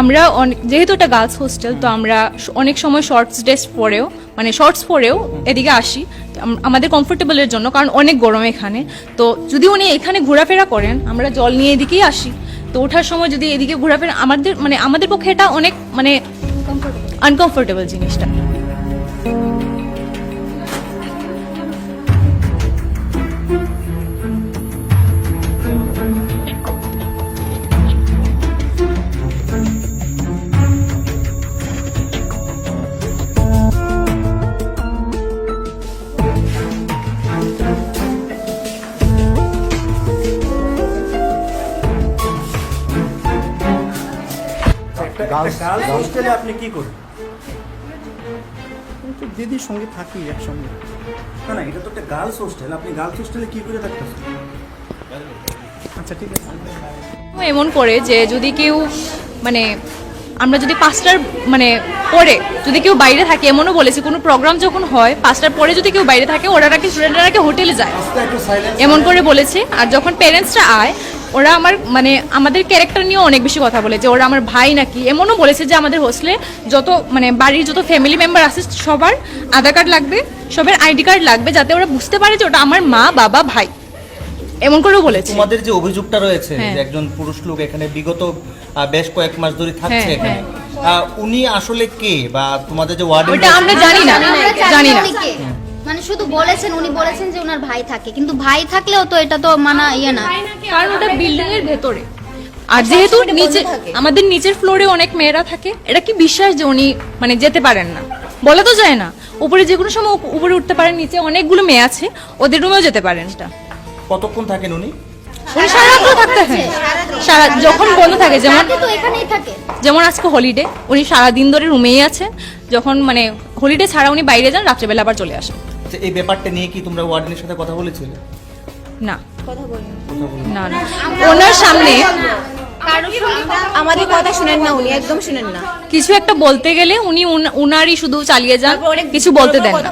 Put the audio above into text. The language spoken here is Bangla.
আমরা অনেক যেহেতু এটা গার্লস হোস্টেল তো আমরা অনেক সময় শর্টস ড্রেস পরেও মানে শর্টস পরেও এদিকে আসি। আমাদের কমফোর্টেবলের জন্য কারণ অনেক গরম এখানে। তো যদি উনি এখানে ঘোরাফেরা করেন আমরা জল নিয়ে এদিকেই আসি। তো ওঠার সময় যদি এদিকে ঘোরাফেরা আমাদের মানে আমাদের পক্ষে এটা অনেক মানে আনকমফোর্টেবল জিনিসটা। একটা গার্লস হোস্টেলে আপনি কি করেন তো দিদির সঙ্গে থাকি একসঙ্গে। না না এটা তো একটা গার্লস হোস্টেল আপনি গার্লস হোস্টেলে কি করে থাকতেছেন? আচ্ছা ঠিক আছে। এমন করে যে যদি কেউ মানে আমরা যদি পাঁচটার মানে পরে যদি কেউ বাইরে থাকে এমনও বলেছি কোনো প্রোগ্রাম যখন হয় পাঁচটার পরে যদি কেউ বাইরে থাকে ওরা নাকি স্টুডেন্টরা নাকি হোটেলে যায়। এমন করে বলেছে। আর যখন প্যারেন্টসরা আয় ওরা আমার মানে আমাদের ক্যারেক্টার নিয়ে অনেক বেশি কথা বলে যে ওরা আমার ভাই নাকি। এমনও বলেছে যে আমাদের হোস্টেলে যত মানে বাড়ির যত ফ্যামিলি মেম্বার আছে সবার আধার কার্ড লাগবে সবার আইডি কার্ড লাগবে যাতে ওরা বুঝতে পারে যে ওটা আমার মা বাবা ভাই। এমন করেও বলেছে। তোমাদের যে অভিযোগটা রয়েছে হ্যাঁ। যে একজন পুরুষ লোক এখানে বিগত বেশ কয়েক মাস ধরে থাকছে হ্যাঁ, এখানে। আহ, উনি আসলে কে বা তোমাদের যে ওয়ার্ডেন ওটা আমরা জানি না জানি না। মানে শুধু বলেছেন উনি বলেছেন যে ওনার ভাই থাকে। কিন্তু ভাই থাকলেও তো এটা তো মানা ইয়ে না। কারণ ওটা বিল্ডিং এর ভেতরে। আর যেহেতু নিচে আমাদের নিচের ফ্লোরে অনেক মেয়েরা থাকে এটা কি বিশ্বাস যে উনি মানে যেতে পারেন না? বলা তো যায় না। উপরে যে কোনো সময় উপরে উঠতে পারেন নিচে অনেকগুলো মেয়ে আছে ওদের রুমেও যেতে পারেন এটা কতক্ষণ থাকেন উনি? উনি সারা রাত্র থাকতে হয়। সারা যখন বন্ধ থাকে যেমন তো এখানেই থাকে। যেমন আজকে হলিডে উনি সারা দিন ধরে রুমেই আছেন যখন মানে হলিডে ছাড়া উনি বাইরে যান রাত্রেবেলা আবার চলে আসেন। যে এই ব্যাপারটা নিয়ে কি তোমরা ওয়ার্ডেনের সাথে কথা বলেছিলে? না। কথা না না। ওনার সামনে আমাদের কথা শুনেন না উনি একদম শুনেন না। কিছু একটা বলতে গেলে উনি উনারই শুধু চালিয়ে যান কিছু বলতে দেন না।